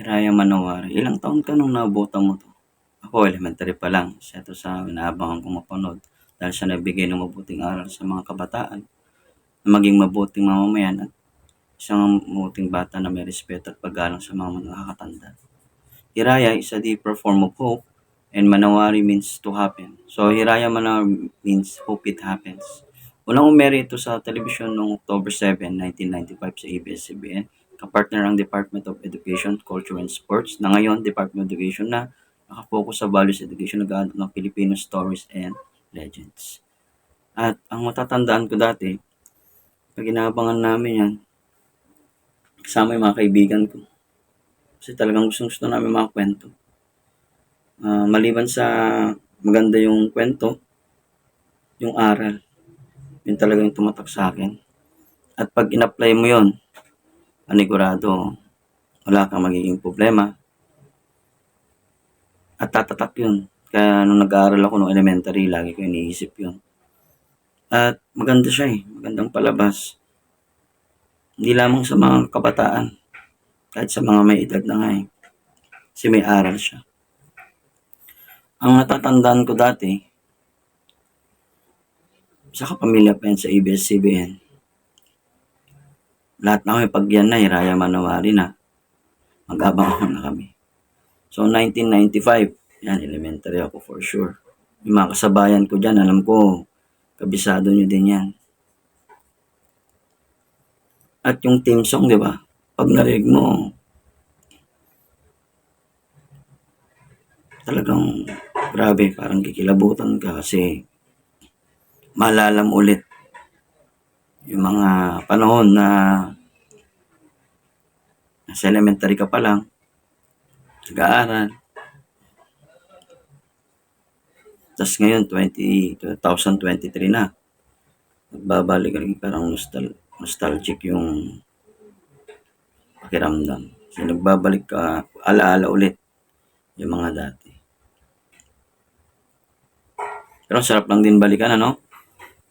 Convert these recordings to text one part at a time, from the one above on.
Hiraya Manowari, ilang taon ka nung naabutan mo 'to? Ako elementary pa lang, isa 'to sa inaabangan kong mapanood dahil siya nagbigay ng mabuting aral sa mga kabataan na maging mabuting mamamayan at isang mabuting bata na may respeto at paggalang sa mga nakakatanda. Hiraya is a deeper form of hope and Manowari means to happen. So Hiraya Manowari means hope it happens. Unang umere ito sa telebisyon noong October 7, 1995 sa ABS-CBN. Kapartner ang Department of Education, Culture and Sports na ngayon Department of Education na nakafocus sa values education nag ng Filipino stories and legends. At ang matatandaan ko dati, pag inaabangan namin yan, kasama yung mga kaibigan ko. Kasi talagang gustong gusto namin mga kwento. Ah, maliban sa maganda yung kwento, yung aral, yun talaga yung tumatak sa akin. At pag in-apply mo yun, panigurado, wala kang magiging problema. At tatatak yun. Kaya nung nag-aaral ako nung elementary, lagi ko iniisip yun. At maganda siya eh, magandang palabas. Hindi lamang sa mga kabataan, kahit sa mga may edad na nga eh. Kasi may aral siya. Ang natatandaan ko dati, sa kapamilya pa yan sa ABS-CBN, lahat na kami pag yan na, Hiraya Manawari na, mag-abang na kami. So, 1995, yan, elementary ako for sure. Yung mga kasabayan ko dyan, alam ko, kabisado nyo din yan. At yung team song, di ba? Pag narinig mo, talagang grabe, parang kikilabutan ka kasi maalala mo ulit yung mga panahon na nasa elementary ka pa lang, nag-aaral. Tapos ngayon, 20, 2023 na. Nagbabalik rin parang nostal nostalgic yung pakiramdam. Kasi nagbabalik ka, alaala ulit yung mga dati. Pero sarap lang din balikan, ano?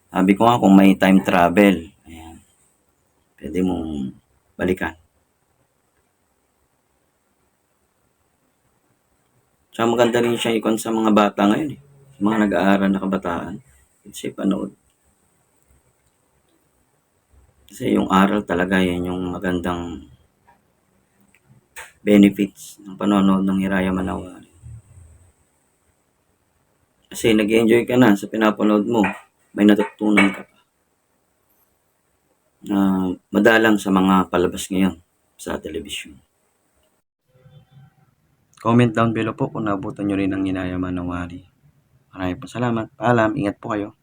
Sabi ko nga kung may time travel, ayan, pwede mong balikan. Tsaka maganda rin siya ikon sa mga bata ngayon eh. Mga nag-aaral na kabataan. Kasi panood. Kasi yung aral talaga yan yung magandang benefits ng panonood ng Hiraya Manawari. Kasi nag-enjoy ka na sa pinapanood mo, may natutunan ka pa. Na madalang sa mga palabas ngayon sa telebisyon. Comment down below po kung nabutan nyo rin ang Hinaya Manawari. Maraming po salamat. Paalam. Ingat po kayo.